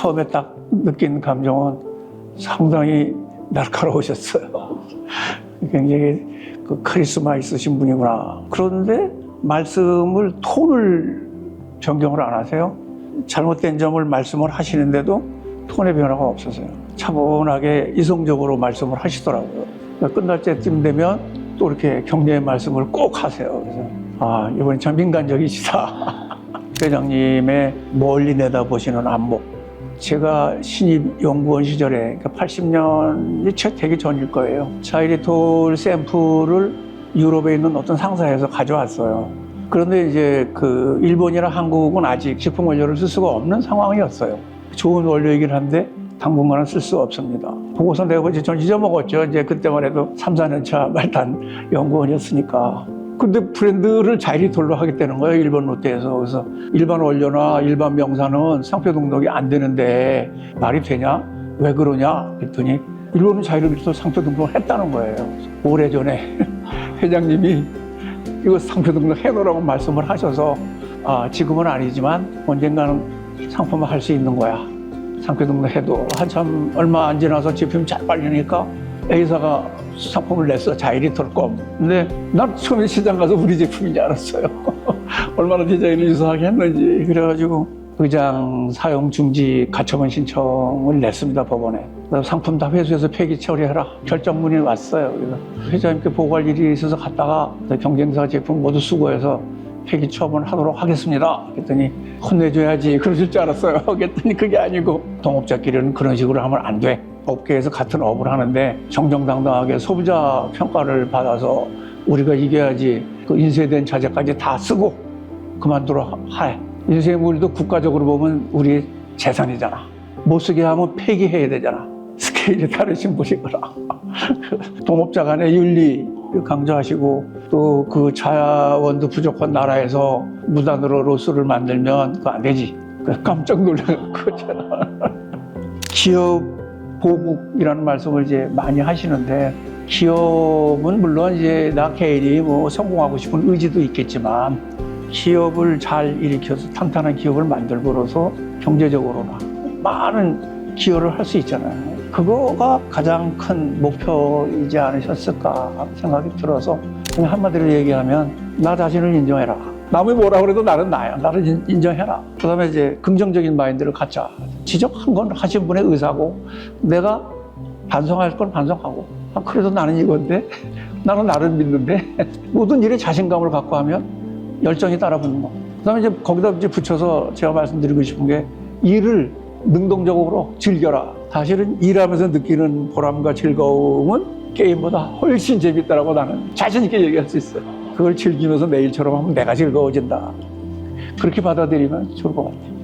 처음에 딱 느낀 감정은 상당히 날카로우셨어요. 굉장히 그 카리스마 있으신 분이구나. 그런데 말씀을 톤을 변경을 안 하세요. 잘못된 점을 말씀을 하시는데도 톤의 변화가 없어서요. 차분하게 이성적으로 말씀을 하시더라고요. 그러니까 끝날 때쯤 되면 또 이렇게 격려의 말씀을 꼭 하세요. 그래서 아 이번엔 참 인간적이시다. 회장님의 멀리 내다보시는 안목. 제가 신입 연구원 시절에 그러니까 80년이 채 되기 전일 거예요. 자이리톨 샘플을 유럽에 있는 어떤 상사에서 가져왔어요. 그런데 이제 그 일본이나 한국은 아직 식품 원료를 쓸 수가 없는 상황이었어요. 좋은 원료이긴 한데 당분간은 쓸 수 없습니다. 보고서 내고 이제 전 잊어먹었죠. 이제 그때만 해도 3, 4년 차 말단 연구원이었으니까. 근데 브랜드를 자이리톨로 하겠다는 거예요. 일본 롯데에서. 그래서 일반 원료나 일반 명사는 상표 등록이 안 되는데 말이 되냐? 왜 그러냐? 그랬더니 일본은 자이리톨 상표 등록을 했다는 거예요. 오래전에 회장님이 이거 상표 등록 해놓으라고 말씀을 하셔서 아, 지금은 아니지만 언젠가는 상품화 할 수 있는 거야. 상표 등록해도 한참 얼마 안 지나서 제품이 잘 팔리니까 A사가 상품을 냈어 자이리톨 껌. 근데 난 처음에 시장 가서 우리 제품인 줄 알았어요. 얼마나 디자인을 유사하게 했는지 그래가지고 의장 사용 중지 가처분 신청을 냈습니다 법원에. 상품 다 회수해서 폐기 처리해라 결정문이 왔어요. 그래서 회장님께 보고할 일이 있어서 갔다가 경쟁사 제품 모두 수거해서 폐기 처분하도록 하겠습니다. 그랬더니 혼내줘야지 그러실 줄 알았어요. 그랬더니 그게 아니고 동업자끼리는 그런 식으로 하면 안 돼. 업계에서 같은 업을 하는데 정정당당하게 소비자 평가를 받아서 우리가 이겨야지 그 인쇄된 자재까지 다 쓰고 그만두러 하. 인쇄물도 국가적으로 보면 우리 재산이잖아. 못 쓰게 하면 폐기해야 되잖아. 스케일이 다르신 분이거라. 동업자 간의 윤리 강조하시고 또 그 자원도 부족한 나라에서 무단으로 로스를 만들면 그거 안 되지. 깜짝 놀란 거잖아. 기업 보국이라는 말씀을 이제 많이 하시는데 기업은 물론 이제 나 개인이 뭐 성공하고 싶은 의지도 있겠지만 기업을 잘 일으켜서 탄탄한 기업을 만들고로서 경제적으로나 많은 기여를 할 수 있잖아요. 그거가 가장 큰 목표이지 않으셨을까 생각이 들어서 한마디로 얘기하면 나 자신을 인정해라. 남이 뭐라 그래도 나는 나야. 나를 인- 인정해라. 그 다음에 이제 긍정적인 마인드를 갖자. 지적한 건 하신 분의 의사고 내가 반성할 건 반성하고 아, 그래도 나는 이건데 나는 나를 믿는데 모든 일에 자신감을 갖고 하면 열정이 따라붙는 거. 그 다음에 이제 거기다 이제 붙여서 제가 말씀드리고 싶은 게 일을 능동적으로 즐겨라. 사실은 일하면서 느끼는 보람과 즐거움은 게임보다 훨씬 재밌다라고 나는 자신 있게 얘기할 수 있어요. 그걸 즐기면서 매일처럼 하면 내가 즐거워진다. 그렇게 받아들이면 좋을 것 같아요.